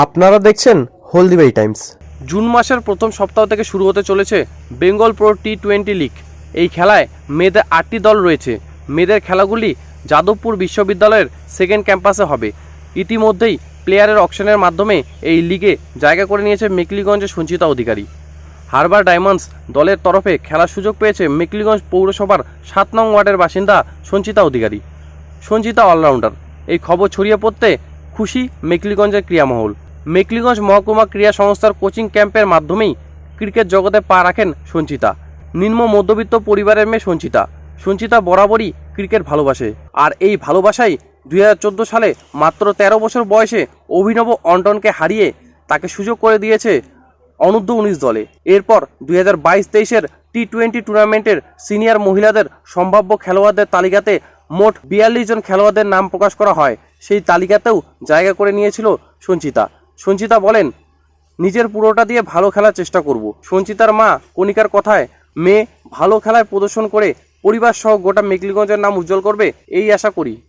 আপনারা দেখছেন Haldibari Times. June মাসের প্রথম সপ্তাহ থেকে শুরু হতে চলেছে Bengal pro T twenty league. এই খেলায় মেয়েদের আটটি দল রয়েছে। মেয়েদের খেলাগুলি যাদবপুর বিশ্ববিদ্যালয়ের সেকেন্ড ক্যাম্পাসে হবে। ইতিমধ্যেই প্লেয়ারের অকশনের মাধ্যমে এই লিগে জায়গা করে নিয়েছে মেকলিগঞ্জের সঞ্চিতা অধিকারী। হারবার ডায়মন্ডস দলের তরফে খেলার সুযোগ পেয়েছে মেকলিগঞ্জ পৌরসভার সাত নং ওয়ার্ডের বাসিন্দা সঞ্চিতা অধিকারী। সঞ্চিতা অলরাউন্ডার এই খবর ছড়িয়ে পড়তে খুশি মেকলিগঞ্জের ক্রীড়ামহল। মেকলিগঞ্জ মহকুমা ক্রীড়া সংস্থার কোচিং ক্যাম্পের মাধ্যমেই ক্রিকেট জগতে পা রাখেন সঞ্চিতা। নিম্ন মধ্যবিত্ত পরিবারের মেয়ে সঞ্চিতা। সঞ্চিতা বরাবরই ক্রিকেট ভালোবাসে। আর এই ভালোবাসাই দুই হাজার চোদ্দ সালে মাত্র ১৩ বছর বয়সে অভিনব অন্টনকে হারিয়ে তাকে সুযোগ করে দিয়েছে অনূর্ধ্ব উনিশ দলে। এরপর দুই হাজার বাইশ তেইশের টি টোয়েন্টি টুর্নামেন্টের সিনিয়র মহিলাদের সম্ভাব্য খেলোয়াড়দের তালিকাতে মোট বিয়াল্লিশ জন খেলোয়াড়দের নাম প্রকাশ করা হয়। সেই তালিকাতেও জায়গা করে নিয়েছিল সঞ্চিতা। সঞ্চিতা বলেন, নিজের পুরোটা দিয়ে ভালো খেলার চেষ্টা করব। সঞ্চিতার মা কণিকার কথায়, মেয়ে ভালো খেলায় প্রদর্শন করে পরিবার সহ গোটা মেকলিগঞ্জের নাম উজ্জ্বল করবে, এই আশা করি।